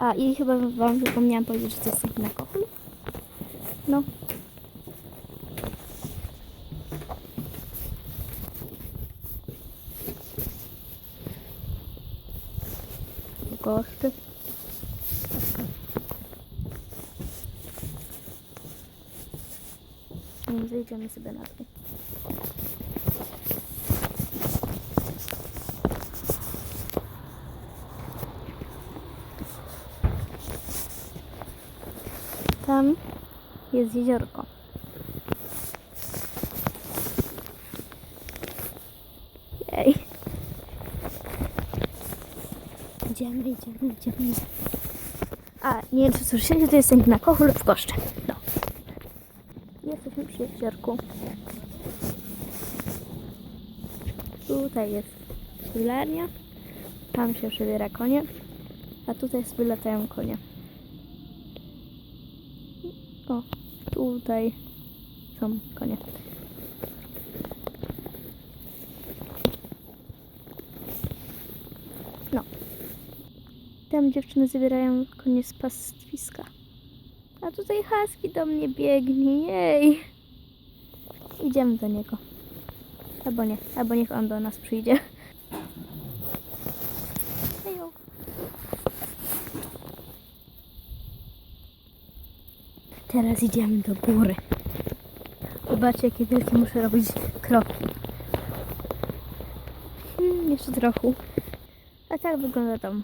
A i chyba wam zapomniałam powiedzieć, że to jest na kochol. No. Nie zejdziemy sobie na dół. Tam jest jeziorko. Jej. Idziemy, idziemy, idziemy. A, nie wiem czy słyszycie, to jest na kochol w koszcze. No. Jesteśmy przy jeziorku. Tutaj jest szpilarnia. Tam się przebiera konie. A tutaj wylatają konie. O, tutaj są konie. No. Tam dziewczyny zabierają konie z pastwiska. A tutaj Husky do mnie biegnie, jej. Idziemy do niego. Albo nie, albo niech on do nas przyjdzie. Teraz idziemy do góry. Zobaczcie, jakie wielkie muszę robić kroki. Hmm, jeszcze trochę. A tak wygląda dom.